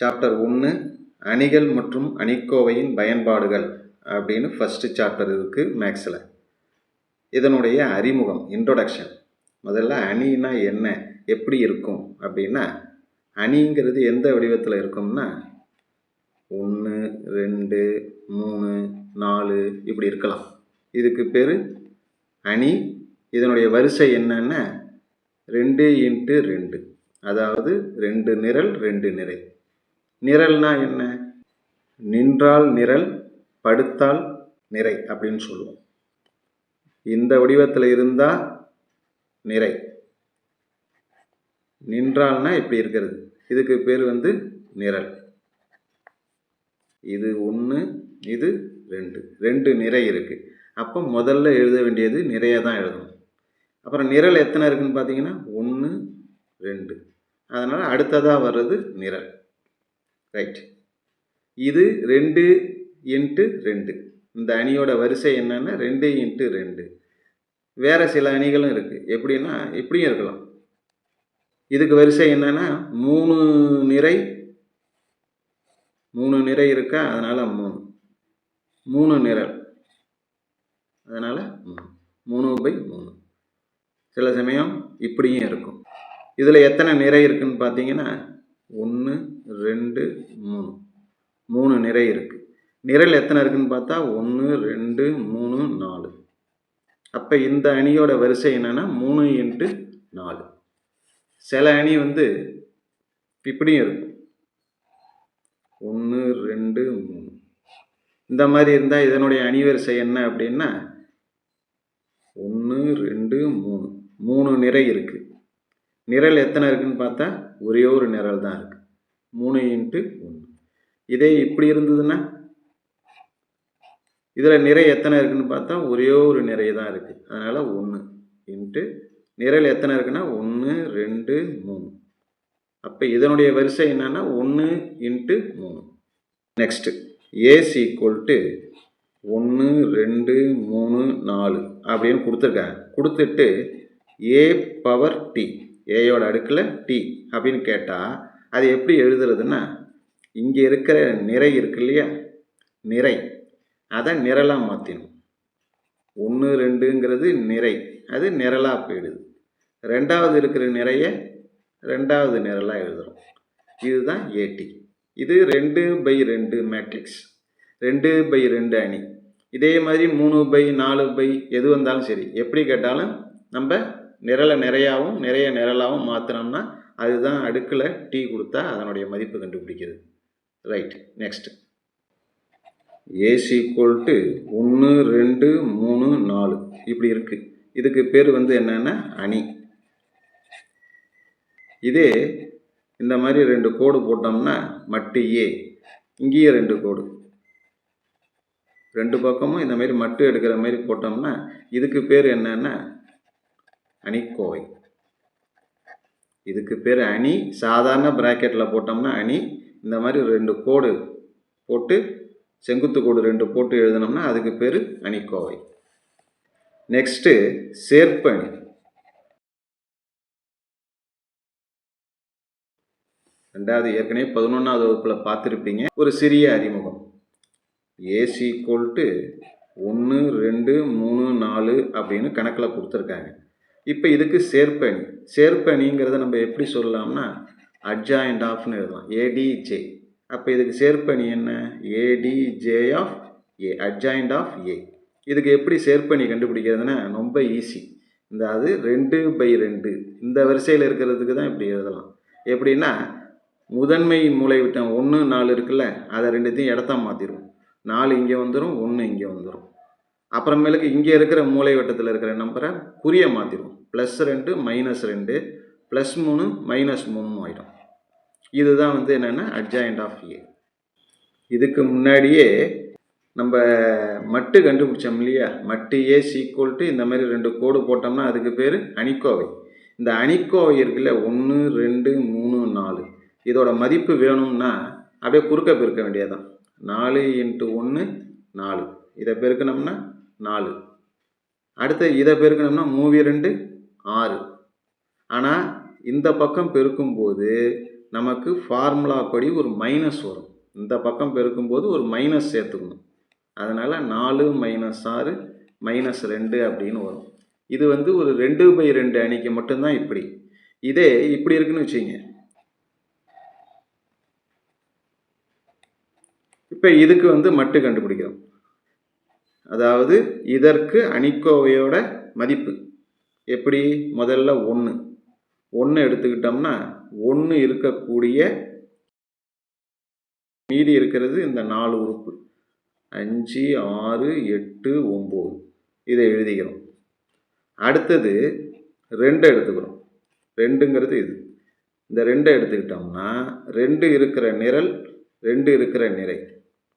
Chapter ஒன்று அணிகள் மற்றும் அணிக்கோவையின் பயன்பாடுகள் அப்படின்னு ஃபஸ்ட்டு சாப்டர் இருக்குது மேக்ஸில் இதனுடைய அறிமுகம் இன்ட்ரொடக்ஷன் முதல்ல அணினா என்ன எப்படி இருக்கும் அப்படின்னா அணிங்கிறது எந்த வடிவத்தில் இருக்கும்னா ஒன்று ரெண்டு மூணு நாலு இப்படி இருக்கலாம். இதுக்கு பேர் அணி. இதனுடைய வரிசை என்னன்னா ரெண்டு இன்ட்டு ரெண்டு. அதாவது ரெண்டு நிரல் ரெண்டு நிறை. நிரல்னா என்ன? நின்றால் நிரல் படுத்தால் நிறை அப்படின்னு சொல்லுவோம். இந்த வடிவத்தில் இருந்தால் நிறை. நின்றால்னா இப்படி இருக்கிறது. இதுக்கு பேர் வந்து நிரல். இது ஒன்று இது ரெண்டு. ரெண்டு நிறை இருக்குது அப்போ முதல்ல எழுத வேண்டியது நிறைய தான் எழுதணும். அப்புறம் நிரல் எத்தனை இருக்குன்னு பார்த்தீங்கன்னா ஒன்று ரெண்டு. அதனால் அடுத்ததாக வர்றது நிரல். ரைட் இது ரெண்டு இன்ட்டு ரெண்டு. இந்த அணியோட வரிசை என்னென்னா ரெண்டு இன்ட்டு ரெண்டு. வேறு சில அணிகளும் இருக்குது எப்படின்னா இப்படியும் இருக்கலாம். இதுக்கு வரிசை என்னென்னா மூணு நிறை மூணு நிறை இருக்கா? அதனால் மூணு. மூணு நிரல். அதனால் மூணு. மூணு பை மூணு. சில சமயம் இப்படியும் இருக்கும். இதில் எத்தனை நிறை இருக்குன்னு பார்த்தீங்கன்னா ஒன்று ரெண்டு மூணு. மூணு நிறை இருக்குது நிரல் எத்தனை இருக்குன்னு பார்த்தா ஒன்று ரெண்டு மூணு நாலு. அப்போ இந்த அணியோட வரிசை என்னென்னா மூணு இன்ட்டு நாலு. சில அணி வந்து இப்படியும் இருக்கும். ஒன்று ரெண்டு மூணு. இந்த மாதிரி இருந்தால் இதனுடைய அணி வரிசை என்ன அப்படின்னா ஒன்று ரெண்டு மூணு. மூணு நிறை இருக்குது நிரல் எத்தனை இருக்குதுன்னு பார்த்தா ஒரே ஒரு நிரல் தான் இருக்குது மூணு இன்ட்டு ஒன்று. இதே இப்படி இருந்ததுன்னா இதில் நிறை எத்தனை இருக்குதுன்னு பார்த்தா ஒரே ஒரு நிறை தான் இருக்குது அதனால் ஒன்று இன்ட்டு நிறையில் எத்தனை இருக்குன்னா ஒன்று ரெண்டு மூணு. அப்போ இதனுடைய வரிசை என்னென்னா ஒன்று இன்ட்டு மூணு. நெக்ஸ்ட்டு ஏஸ் ஈக்குவல் டு ஒன்று ரெண்டு மூணு நாலு அப்படின்னு கொடுத்துருக்காங்க. கொடுத்துட்டு ஏ பவர் டி ஏயோட அடுக்கில் டி அப்படின்னு கேட்டால் அது எப்படி எழுதுறதுன்னா இங்கே இருக்கிற நிறை இருக்கு இல்லையா? நிறை. அதை நிரலாக மாற்றினோம் ஒன்று ரெண்டுங்கிறது நிறை. அது நிரலாக போயிடுது. ரெண்டாவது இருக்கிற நிறைய ரெண்டாவது நிரலாக எழுதுகிறோம் இதுதான் ஏடி இது ரெண்டு பை ரெண்டு மேட்ரிக்ஸ். ரெண்டு பை ரெண்டு அணி. இதே மாதிரி மூணு பை நாலு பை எது வந்தாலும் சரி எப்படி கேட்டாலும் நம்ம நிரலை நிறையாவும் நிறைய நிரலாகவும் மாற்றினோம்னா அதுதான் அடுக்கில் டீ கொடுத்தா அதனுடைய மதிப்பு கண்டுபிடிக்கிறது. Right next AC equal to ஒன்று ரெண்டு மூணு நாலு. இப்படி இருக்குது இதுக்கு பேர் வந்து என்னென்னா அணி. இதே இந்த மாதிரி ரெண்டு கோடு போட்டோம்னா மட்டு ஏ இங்கேயே ரெண்டு கோடு. ரெண்டு பக்கமும் இந்த மாதிரி மட்டு எடுக்கிற மாதிரி போட்டோம்னா இதுக்கு பேர் என்னென்னா அணிக்கோவை. இதுக்கு பேர் அணி. சாதாரண ப்ராக்கெட்டில் போட்டோம்னா அணி. இந்த மாதிரி ரெண்டு கோடு போட்டு செங்குத்து கோடு ரெண்டு போட்டு எழுதினோம்னா அதுக்கு பேர் அணிக்கோவை. நெக்ஸ்ட்டு சேர்ப்பணி ரெண்டாவது ஏற்கனவே பதினொன்றாவது வகுப்பில் பார்த்துருப்பீங்க. ஒரு சிறிய அறிமுகம். ஏசி கோல்ட்டு ஒன்று ரெண்டு மூணு நாலு அப்படின்னு கணக்கில் கொடுத்துருக்காங்க. இப்போ இதுக்கு சேர்ப்பணி சேர்ப்பணிங்கிறத நம்ம எப்படி சொல்லலாம்னா அட்ஜாயிண்ட் ஆஃப்னு எழுதலாம். ஏடிஜே அப்போ இதுக்கு சேர்ப்பணி என்ன? ADJ of A adjoint of A இதுக்கு எப்படி சேர்ப்பணி கண்டுபிடிக்கிறதுனா ரொம்ப ஈஸி இந்த அது ரெண்டு பை ரெண்டு. இந்த வரிசையில் இருக்கிறதுக்கு தான் இப்படி எழுதலாம். எப்படின்னா முதன்மை மூளைவிட்டம் ஒன்று நாலு இருக்குல்ல அதை ரெண்டுத்தையும் இடத்த மாற்றிடுவோம் நாலு இங்கே வந்துடும் ஒன்று இங்கே வந்துடும் அப்புறமேலுக்கு இங்கே இருக்கிற மூளை வட்டத்தில் இருக்கிற நம்பரை குறிய மாற்றிடுவோம் ப்ளஸ் ரெண்டு மைனஸ் ரெண்டு ப்ளஸ் மூணு மைனஸ் மூணு ஆகிடும் இதுதான் வந்து என்னென்னா அட்ஜாயிண்ட் ஆஃப் ஏ இதுக்கு முன்னாடியே நம்ம மட்டு கண்டுபிடிச்சோம் இல்லையா? மட்டு ஏ சீக்குவல் டு இந்த மாதிரி ரெண்டு கோடு போட்டோம்னா அதுக்கு பேர் அணிக்கோவை. இந்த அணிக்கோவை இருக்குல்ல ஒன்று ரெண்டு மூணு நாலு. இதோட மதிப்பு வேணும்னா அப்படியே குறுக்க பெருக்க வேண்டியதான் நாலு இன்ட்டு ஒன்று நாலு. இதை பெருக்கணும்னா நாலு. அடுத்து இதை பெருக்கணும்னா மூவி ரெண்டு ஆறு. ஆனால் இந்த பக்கம் பெருக்கும்போது நமக்கு ஃபார்முலா படி ஒரு மைனஸ் வரும். இந்த பக்கம் பெருக்கும்போது ஒரு மைனஸ் சேர்த்துக்கணும். அதனால் நாலு மைனஸ் ஆறு மைனஸ் ரெண்டு அப்படின்னு வரும். இது வந்து ஒரு ரெண்டு பை ரெண்டு அணிக்கு மட்டும்தான் இப்படி. இதே இப்படி இருக்குன்னு வச்சுங்க இப்போ இதுக்கு வந்து மட்டு கண்டுபிடிக்கிறோம். அதாவது இதற்கு அணிக்கோவையோட மதிப்பு. எப்படி? முதல்ல ஒன்று ஒன்று எடுத்துக்கிட்டோம்னா ஒன்று இருக்கக்கூடிய மீதி இருக்கிறது இந்த நாலு உறுப்பு. அஞ்சு ஆறு எட்டு ஒம்பது. இதை எழுதிக்கிறோம். அடுத்தது ரெண்டை எடுத்துக்கிறோம். ரெண்டுங்கிறது இது. இந்த ரெண்டை எடுத்துக்கிட்டோம்னா ரெண்டு இருக்கிற நிரல் ரெண்டு இருக்கிற நிறை.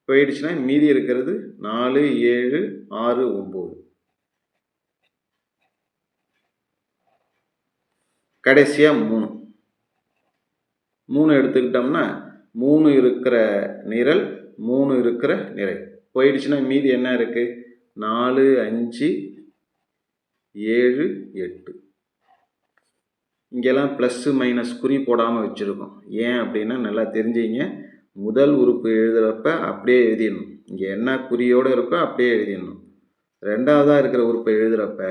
போயிடுச்சுன்னா மீதி இருக்கிறது நாலு ஏழு ஆறு ஒம்பது. கடைசியாக மூணு. மூணு எடுத்துக்கிட்டோம்னா மூணு இருக்கிற நிரல் மூணு இருக்கிற நிறை. போயிடுச்சுன்னா மீதி என்ன இருக்குது நாலு அஞ்சு ஏழு எட்டு. இங்கெல்லாம் ப்ளஸ்ஸு மைனஸ் குறி போடாமல் வச்சுருக்கோம். ஏன் அப்படின்னா நல்லா தெரிஞ்சிங்க. முதல் உறுப்பு எழுதுகிறப்ப அப்படியே எழுதிடணும். இங்கே என்ன குறியோடு இருக்கோ அப்படியே எழுதிடணும். ரெண்டாவதாக இருக்கிற உறுப்பை எழுதுகிறப்ப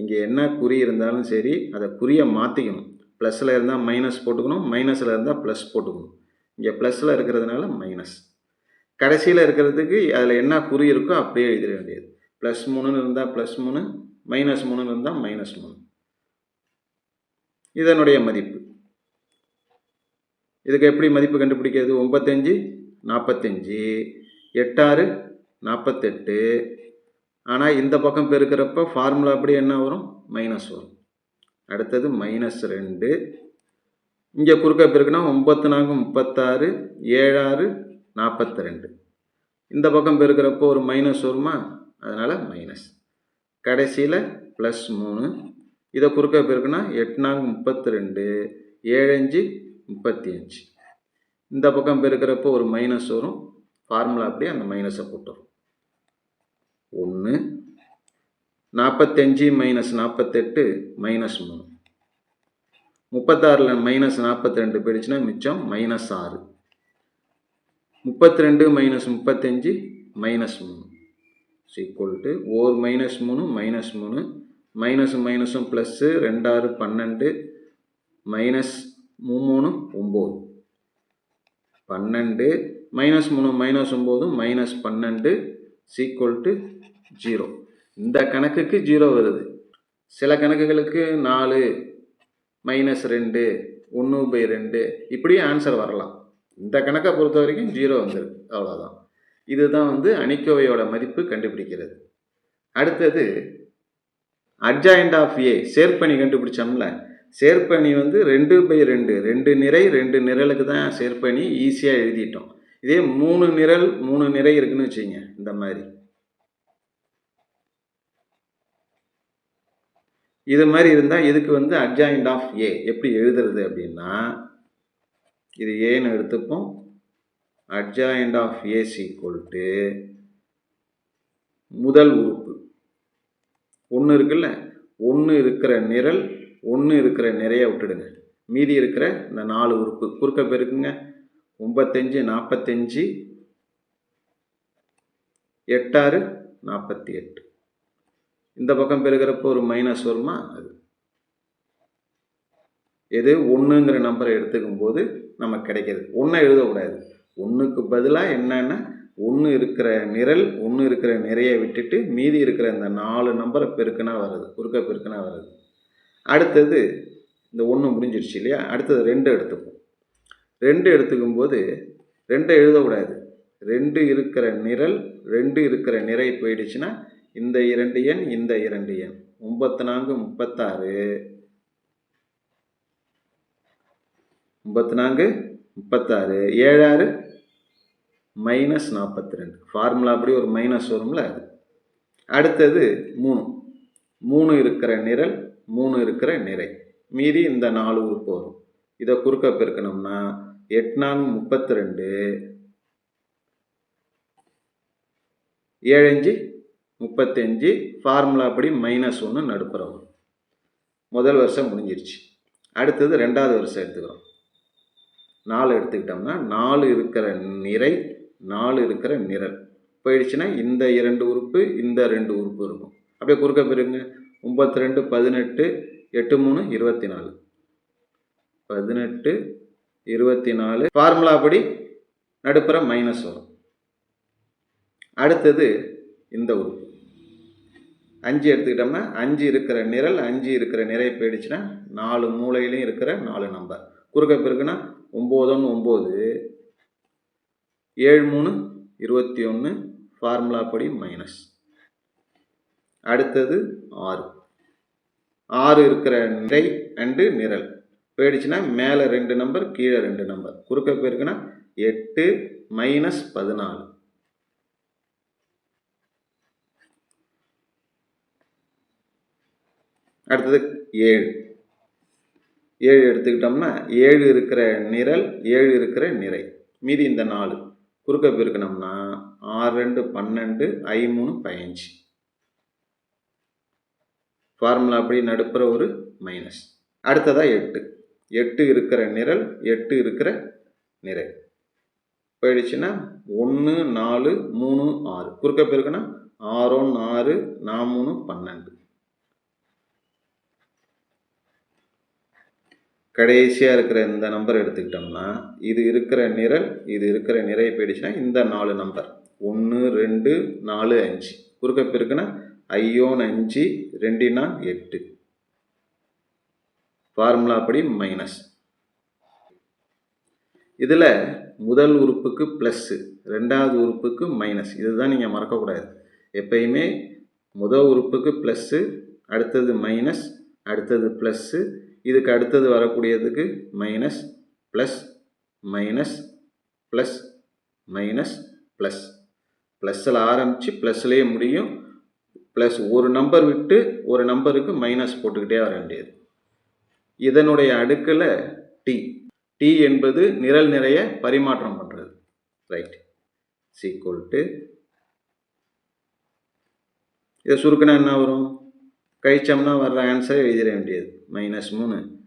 இங்கே என்ன குறி இருந்தாலும் சரி அதை குறியை மாற்றிக்கணும் ப்ளஸில் இருந்தால் மைனஸ் போட்டுக்கணும் மைனஸில் இருந்தால் ப்ளஸ் போட்டுக்கணும். இங்கே ப்ளஸில் இருக்கிறதுனால மைனஸ். கடைசியில் இருக்கிறதுக்கு அதில் என்ன குறி இருக்கோ அப்படியே எழுதிட வேண்டியது. ப்ளஸ் மூணுன்னு இருந்தால் ப்ளஸ் மூணு மைனஸ் மூணுன்னு இருந்தால் மைனஸ் மூணு. இதனுடைய மதிப்பு. இதுக்கு எப்படி மதிப்பு கண்டுபிடிக்கிறது? ஒம்பத்தஞ்சு நாற்பத்தஞ்சு எட்டாறு நாற்பத்தெட்டு ஆனால் இந்த பக்கம் பெருக்கிறப்ப ஃபார்முலா அப்படி என்ன வரும்? மைனஸ் வரும். அடுத்தது மைனஸ் ரெண்டு. இங்கே குறுக்க பெருக்குனா ஒம்பத்து நான்கு முப்பத்தாறு ஏழாறு நாற்பத்தி ரெண்டு. இந்த பக்கம் பெருக்கிறப்போ ஒரு மைனஸ் வருமா? அதனால் மைனஸ் கடைசியில் ப்ளஸ் மூணு. இதை குறுக்க பெருக்குனா எட்டு நான்கு முப்பத்தி ரெண்டு. ஏழஞ்சு முப்பத்தி அஞ்சு. இந்த பக்கம் பெருக்கிறப்போ ஒரு மைனஸ் வரும். ஃபார்முலா அப்படியே அந்த மைனஸை போட்டுரும். ஒன்று நாற்பத்தஞ்சு மைனஸ் நாற்பத்தெட்டு மைனஸ் மூணு. முப்பத்தாறில் மைனஸ் நாற்பத்தி ரெண்டு போயிடுச்சுன்னா மிச்சம் மைனஸ் ஆறு. முப்பத்தி ரெண்டு மைனஸ் முப்பத்தஞ்சு மைனஸ் மூணு. ஈக்குவல் டு ஓர் மைனஸ் மூணு மைனஸ் மூணு. மைனஸ் மைனஸும் ப்ளஸ்ஸு ரெண்டாறு பன்னெண்டு. மைனஸ் மூணு ஒம்பது பன்னெண்டு மைனஸ் மூணு மைனஸ் ஒம்பது மைனஸ் பன்னெண்டு. சீக்குவல் டு ஜீரோ இந்த கணக்குக்கு ஜீரோ வருது. சில கணக்குகளுக்கு நாலு மைனஸ் ரெண்டு ஒன்று பை ரெண்டு இப்படியும் ஆன்சர் வரலாம். இந்த கணக்கை பொறுத்த வரைக்கும் ஜீரோ வந்துருக்கு. அவ்வளோதான் இதுதான் வந்து அணிக்கோவையோட மதிப்பு கண்டுபிடிக்கிறது. அடுத்தது அட்ஜாயிண்ட் ஆஃப் ஏ சேர்ப்பணி கண்டுபிடிச்சோம்ல. சேர்ப்பணி வந்து ரெண்டு பை ரெண்டு ரெண்டு நிறை ரெண்டு நிரலுக்கு தான் சேர்ப்பணி ஈஸியாக எழுதிட்டோம். இதே மூணு நிரல் மூணு நிறை இருக்குன்னு வச்சுங்க இந்த மாதிரி. இது மாதிரி இருந்தால் இதுக்கு வந்து அட்ஜாயிண்ட் ஆஃப் ஏ எப்படி எழுதுறது அப்படின்னா இது ஏன்னு எடுத்துப்போம். Adjoint of A equal to முதல் உறுப்பு. ஒன்று இருக்குல்ல ஒன்று இருக்கிற நிரல் ஒன்று இருக்கிற நிறைய விட்டுடுங்க. மீதி இருக்கிற இந்த நாலு உறுப்பு. குறுக்க பெருக்குங்க ஒம்பத்தஞ்சு நாற்பத்தஞ்சு எட்டாறு நாற்பத்தி எட்டு இந்த பக்கம் பெருகிறப்போ ஒரு மைனஸ் வருமா? அது. எது? ஒன்றுங்கிற நம்பரை எடுத்துக்கும் போது நமக்கு கிடைக்கிது ஒன்றை எழுதக்கூடாது. ஒன்றுக்கு பதிலாக என்னென்னா ஒன்று இருக்கிற நிரல் ஒன்று இருக்கிற நிறைய விட்டுட்டு மீதி இருக்கிற இந்த நாலு நம்பரை பெருக்குனா வருது குறுக்க பெருக்குனா வருது அடுத்தது இந்த ஒன்று முடிஞ்சிருச்சு இல்லையா? அடுத்தது ரெண்டு எடுத்துப்போம். ரெண்டு எடுத்துக்கும் போது ரெண்டை எழுதக்கூடாது. ரெண்டு இருக்கிற நிரல் ரெண்டு இருக்கிற நிறை போயிடுச்சுன்னா இந்த இரண்டு எண் இந்த இரண்டு எண். முப்பத்தி நான்கு முப்பத்தாறு. முப்பத்தி நான்கு முப்பத்தாறு. ஏழாறு மைனஸ் நாற்பத்தி ரெண்டு ஃபார்முலா அப்படி ஒரு மைனஸ் வரும்ல அது. அடுத்தது மூணு. மூணு இருக்கிற நிரல் மூணு இருக்கிற நிறை. மீதி இந்த நாலு உறுப்பு வரும். இதை குறுக்க பெருக்கணும்னா எட்நாங் முப்பத்தி ரெண்டு ஏழஞ்சு முப்பத்தஞ்சு ஃபார்முலா படி மைனஸ் ஒன்று நடுப்புறவு முதல் வருஷம் முடிஞ்சிருச்சு. அடுத்தது ரெண்டாவது வருஷம் எடுத்துக்கிறோம். நாலு எடுத்துக்கிட்டோம்னா நாலு இருக்கிற நிறை நாலு இருக்கிற நிரல். போயிடுச்சுன்னா இந்த இரண்டு உறுப்பு இந்த ரெண்டு உறுப்பு இருக்கும். அப்படியே குறுக்க பெருங்க ஒம்பத்தி ரெண்டு பதினெட்டு எட்டு மூணு இருபத்தி நாலு. பதினெட்டு இருபத்தி நாலு ஃபார்முலா படி நடுப்புற மைனஸ் வரும். அடுத்தது இந்த உறுப்பு. அஞ்சு எடுத்துக்கிட்டோம்னா அஞ்சு இருக்கிற நிரல் அஞ்சு இருக்கிற நிறை போயிடுச்சுன்னா நாலு மூலையிலையும் இருக்கிற நாலு நம்பர் குறுக்க பிறகுனா ஒம்போதொன்று ஒம்பது. ஏழு மூணு இருபத்தி ஒன்று ஃபார்முலா படி மைனஸ் அடுத்தது ஆறு. ஆறு இருக்கிற நிறை அண்டு நிரல். போயிடுச்சுன்னா மேலே ரெண்டு நம்பர் கீழே ரெண்டு நம்பர் குறுக்க போயிருக்குன்னா எட்டு மைனஸ் பதினாலு. அடுத்தது ஏழு. ஏழு எடுத்துக்கிட்டோம்னா ஏழு இருக்கிற நிரல் ஏழு இருக்கிற நிறை. மீதி இந்த நாலு. குறுக்க போயிருக்கணும்னா ஆறு ரெண்டு பன்னெண்டு ஐ மூணு பதினஞ்சு. ஃபார்முலா அப்படி நடுப்புற ஒரு மைனஸ் அடுத்ததாக எட்டு. எட்டு இருக்கிற நிரல் எட்டு இருக்கிற நிறை. போயிடுச்சுன்னா ஒன்று நாலு மூணு ஆறு. குறுக்க பெருக்குன்னா ஆறொன்று ஆறு நான் மூணு பன்னெண்டு. கடைசியாக இருக்கிற இந்த நம்பர் எடுத்துக்கிட்டோம்னா இது இருக்கிற நிரல் இது இருக்கிற நிறை போயிடுச்சுன்னா இந்த நாலு நம்பர் ஒன்று ரெண்டு நாலு அஞ்சு. குறுக்க பெருக்குன்னா ஐயோன் அஞ்சு ரெண்டினா எட்டு. ஃபார்முலா படி மைனஸ் இதில் முதல் உறுப்புக்கு ப்ளஸ்ஸு ரெண்டாவது உறுப்புக்கு மைனஸ் இதுதான் நீங்கள் மறக்கக்கூடாது. எப்பயுமே முதல் உறுப்புக்கு ப்ளஸ்ஸு அடுத்தது மைனஸ் அடுத்தது ப்ளஸ்ஸு இதுக்கு அடுத்தது வரக்கூடியதுக்கு minus plus minus plus minus plus ப்ளஸ்ஸில் ஆரம்பித்து ப்ளஸ்லேயே முடியும். ப்ளஸ் ஒரு நம்பர் விட்டு ஒரு நம்பருக்கு மைனஸ் போட்டுக்கிட்டே வர வேண்டியது. இதனுடைய அடுக்கில் டி டி என்பது நிரல் நிறைய பரிமாற்றம் பண்ணுறது ரைட் சீக்குவல் டு இதை சுருக்கினா என்ன வரும்? கழிச்சோம்னா வர்ற ஆன்சரை எழுதிட வேண்டியது. மைனஸ் மூணு.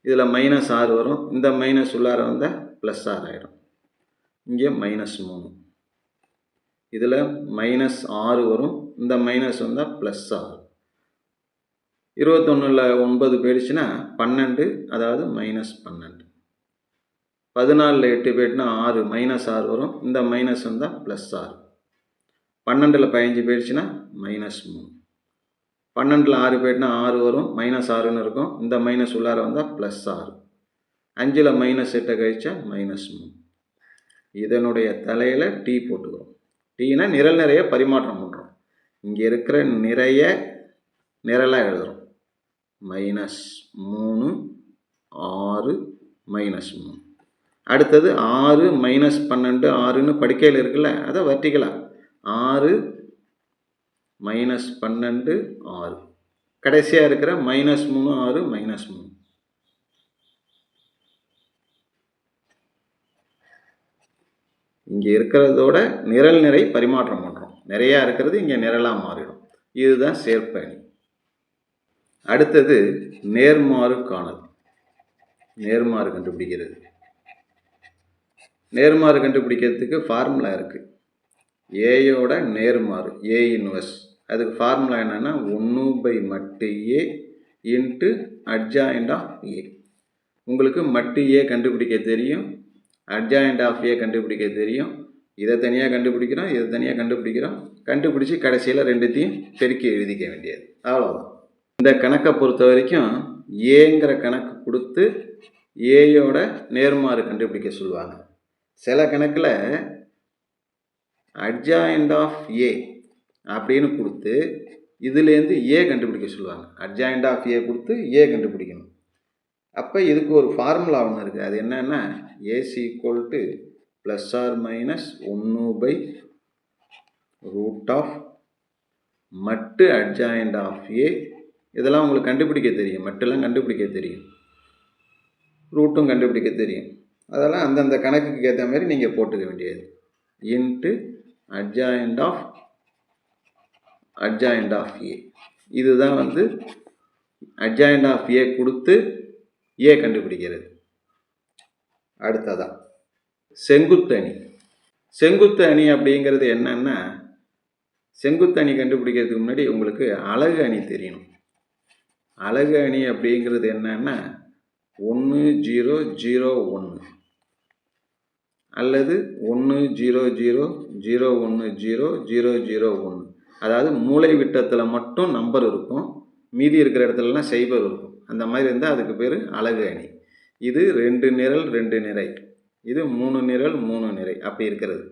இதில் மைனஸ் ஆறு வரும். இந்த மைனஸ் உள்ளார வந்தால் ப்ளஸ் ஆறு ஆயிடும் இங்கே மைனஸ் மூணு. இதில் மைனஸ் ஆறு வரும். இந்த மைனஸ் வந்தால் ப்ளஸ் ஆறு. இருபத்தொன்னில் ஒன்பது போயிடுச்சுன்னா பன்னெண்டு அதாவது மைனஸ் பன்னெண்டு. பதினாலில் எட்டு போயிட்டுனா ஆறு மைனஸ் ஆறு வரும். இந்த மைனஸ் வந்தால் ப்ளஸ் ஆறு. பன்னெண்டில் பதினஞ்சு போயிடுச்சுன்னா மைனஸ் மூணு. பன்னெண்டில் ஆறு போயிட்டுனா ஆறு வரும். மைனஸ் ஆறுன்னு இருக்கும். இந்த மைனஸ் உள்ளார வந்தால் ப்ளஸ் ஆறு. அஞ்சில் மைனஸ் எட்டை கழிச்சா மைனஸ் மூணு. இதனுடைய தலையில் டீ போட்டுக்கிறோம் டீனா நிரல் நிறைய பரிமாற்றம் பண்ணுறோம் இங்கே இருக்கிற நிறைய நிரலாக எழுதுகிறோம் மைனஸ் மூணு ஆறு மைனஸ் மூணு. அடுத்தது ஆறு மைனஸ் பன்னெண்டு ஆறுன்னு படிக்கையில் இருக்குல்ல அதை வர்த்திக்கலாம் ஆறு மைனஸ் பன்னெண்டு ஆறு. கடைசியாக இருக்கிற மைனஸ் மூணு ஆறு மைனஸ் மூணு. இங்கே இருக்கிறதோட நிரல் நிறை பரிமாற்றம் பண்ணுறோம் நிறையா இருக்கிறது இங்கே நிரலாக மாறிடும். இதுதான் சேர்ப்பணி. அடுத்தது நேர்மாறு காணல். நேர்மாறு கண்டுபிடிக்கிறது. நேர்மாறு கண்டுபிடிக்கிறதுக்கு ஃபார்முலா இருக்குது ஏயோட நேர்மாறு ஏ இன்வெர்ஸ் அதுக்கு ஃபார்முலா என்னென்னா ஒன்று பை மட்டு A into adjoint of A உங்களுக்கு மட்டு ஏ கண்டுபிடிக்க தெரியும் அட்ஜாயிண்ட் ஆஃப் ஏ கண்டுபிடிக்க தெரியும். இதை தனியாக கண்டுபிடிக்கிறோம் இதை தனியாக கண்டுபிடிக்கிறோம். கண்டுபிடிச்சி கடைசியில் ரெண்டுத்தையும் பெருக்கி எழுதிக்க வேண்டியது. அவ்வளோதான் இந்த கணக்கை பொறுத்த வரைக்கும் ஏங்கிற கணக்கு கொடுத்து ஏயோட நேர்மாறு கண்டுபிடிக்க சொல்லுவாங்க. சில கணக்கில் அட்ஜாயிண்ட் ஆஃப் ஏ அப்படின்னு கொடுத்து இதுலேருந்து ஏ கண்டுபிடிக்க சொல்லுவாங்க. அட்ஜாயிண்ட் ஆஃப் ஏ கொடுத்து ஏ கண்டுபிடிக்கணும். அப்போ இதுக்கு ஒரு ஃபார்முலா ஒன்று இருக்குது அது என்னென்னா AC equal to plus R minus ஒன்று பை ரூட் ஆஃப் மட்டு அட்ஜாயிண்ட் ஆஃப் ஏ இதெல்லாம் உங்களுக்கு கண்டுபிடிக்க தெரியும். மட்டெல்லாம் கண்டுபிடிக்க தெரியும். ரூட்டும் கண்டுபிடிக்க தெரியும். அதெல்லாம் அந்தந்த கணக்குக்கு ஏற்ற மாதிரி நீங்கள் போட்டுக்க வேண்டியது. Into adjoint of adjoint of A இதுதான் வந்து அட்ஜாயிண்ட் ஆஃப் ஏ கொடுத்து ஏ கண்டுபிடிக்கிறது. அடுத்ததான் செங்குத்து அணி செங்குத்து அணி அப்படிங்கிறது என்னன்னா செங்குத்து அணி கண்டுபிடிக்கிறதுக்கு முன்னாடி உங்களுக்கு அழகு அணி தெரியணும். அழகு அணி அப்படிங்கிறது என்னன்னா ஒன்று ஜீரோ ஜீரோ ஒன்று அல்லது ஒன்று ஜீரோ ஜீரோ ஜீரோ ஒன்று ஜீரோ ஜீரோ ஜீரோ ஒன்று அதாவது மூளை விட்டத்தில் மட்டும் நம்பர் இருக்கும். மீதி இருக்கிற இடத்துலலாம் சைபர் இருக்கும். அந்த மாதிரி இருந்தால் அதுக்கு பேர் அழகு அணி இது ரெண்டு நிரல் ரெண்டு நிறை. இது மூணு நிரல் மூணு நிறை. அப்படி இருக்கிறது.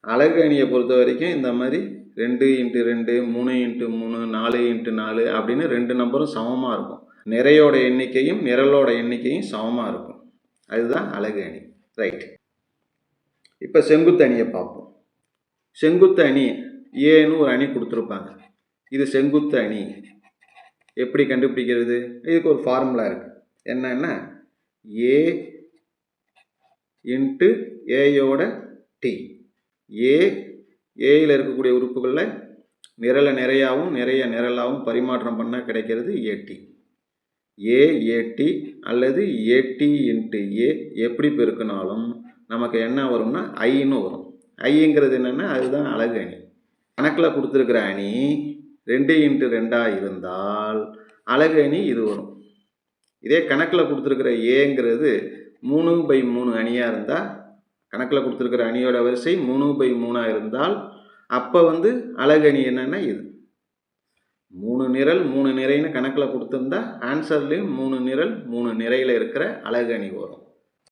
அழகு அணியை பொறுத்த வரைக்கும் இந்த மாதிரி ரெண்டு இன்ட்டு ரெண்டு மூணு இன்ட்டு மூணு நாலு இன்ட்டு நாலு அப்படின்னு ரெண்டு நம்பரும் சமமாக இருக்கும். நிறையோட எண்ணிக்கையும் நிரலோட எண்ணிக்கையும் சமமாக இருக்கும். அதுதான் அழகு அணி. ரைட் இப்போ செங்குத்து அணியை பார்ப்போம். செங்குத்து அணி ஏன்னு ஒரு அணி கொடுத்துருப்பாங்க. இது செங்குத்து அணி. எப்படி கண்டுபிடிக்கிறது? இதுக்கு ஒரு ஃபார்முலா இருக்குது என்னன்னா ஏ இன்ட்டு ஏயோட டி ஏ ஏயில் இருக்கக்கூடிய உறுப்புகளில் நிரலை நிறையாவும் நிறைய நிரலாகவும் பரிமாற்றம் பண்ணால் கிடைக்கிறது ஏடி ஏ ஏடி அல்லது ஏடி இன்ட்டு ஏ எப்படி பெருக்கினாலும் நமக்கு என்ன வரும்னா ஐன்னு வரும். ஐங்கிறது என்னென்னா அதுதான் அழகு அணி. கணக்கில் கொடுத்துருக்குற அணி ரெண்டு இன்ட்டு ரெண்டாக இருந்தால் அழகு அணி இது வரும். இதே கணக்கில் கொடுத்துருக்குற ஏங்கிறது மூணு பை மூணு அணியாக இருந்தால் கணக்கில் கொடுத்துருக்குற அணியோட வரிசை மூணு பை மூணாக இருந்தால் அப்போ வந்து அழகு அணி என்னென்னா இது. மூணு நிரல் மூணு நிறைன்னு கணக்கில் கொடுத்துருந்தா ஆன்சர்லேயும் மூணு நிரல் மூணு நிறையில் இருக்கிற அழகு அணி வரும்.